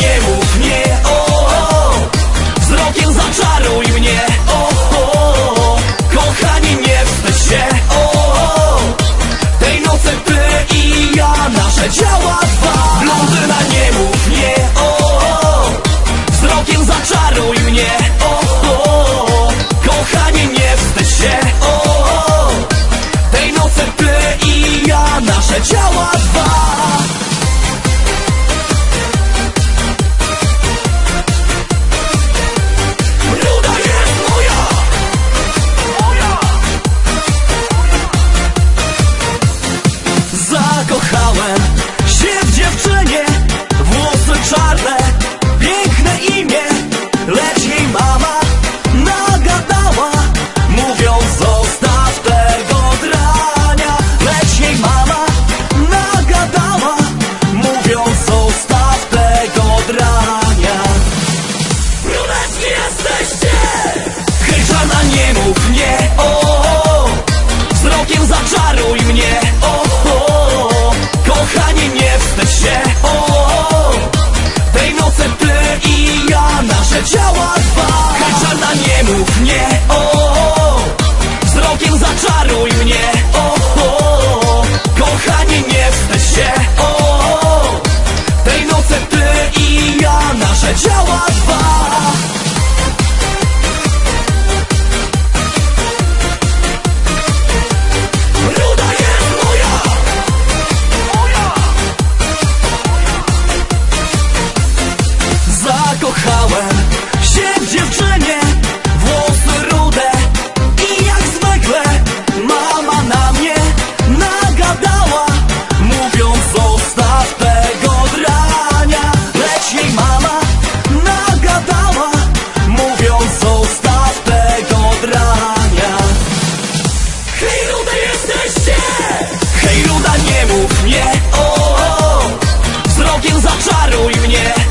nie mów nie, o, o, Wzrokiem zaczaruj mnie, o, o, Kochani, nie wstydź się, o, o, Tej nocy ty i ja, nasze ciała dwa. Blondyna, nie mów nie, o, o. Wzrokiem zaczaruj mnie, o, o. Kochani, nie wstydź się, o, o. Tej nocy ty i ja, nasze ciała przejście Hej żona nie mów nie, o, o, o. Zaczaruj mnie, o, o, Kochanie nie wstydź się, o, o. Tej nocy ty i ja nasze ciało Daruj mnie